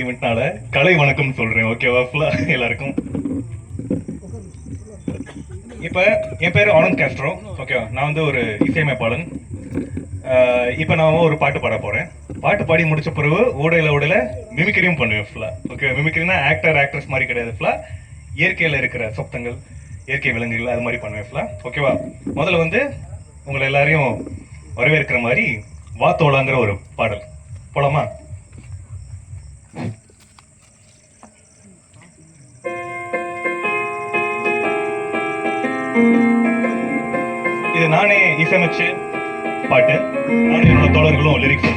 ஈவெண்ட்னால கலை வணக்கம் சொல்றேன் ஓகேவா ஃபுல்லா எல்லாருக்கும்? இப்போ என் பேர் ஆனந்த் கேஸ்ட்ரோ ஓகேவா நான் வந்து ஒரு இசையமைப்பாளன். இப்போ நான் ஒரு பாட்டு பாட போறேன். பாட்டு பாடி முடிச்ச பிறகு ஓடையில் ஓடையில் மிமிக்ரியும் பண்ணுவேன் ஃபுல்லா ஓகே மிமிக்ரினா ஆக்டர் ஆக்ட்ரஸ் மாதிரி கிடையாது ஃபுல்லா இயற்கையில இருக்கிற சொப்தங்கள் இயற்கை விலங்குகள் அது மாதிரி பண்ணுவேன் ஃபுல்லாக ஓகேவா முதல்ல வந்து உங்களை எல்லாரையும் வரவேற்கிற மாதிரி வாத்தோலாங்கிற ஒரு பாடல். போலாமா? இது நானே இசையமைச்சு பாட்டு. நானே என்னோட தோழர்களும் லிரிக்ஸ்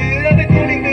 எடுத்து குடிங்க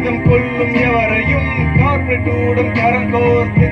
வேகம் கொள்ளும் எவரையும் கார்பெட் ஊடும் கரம் கோர்த்து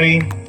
country.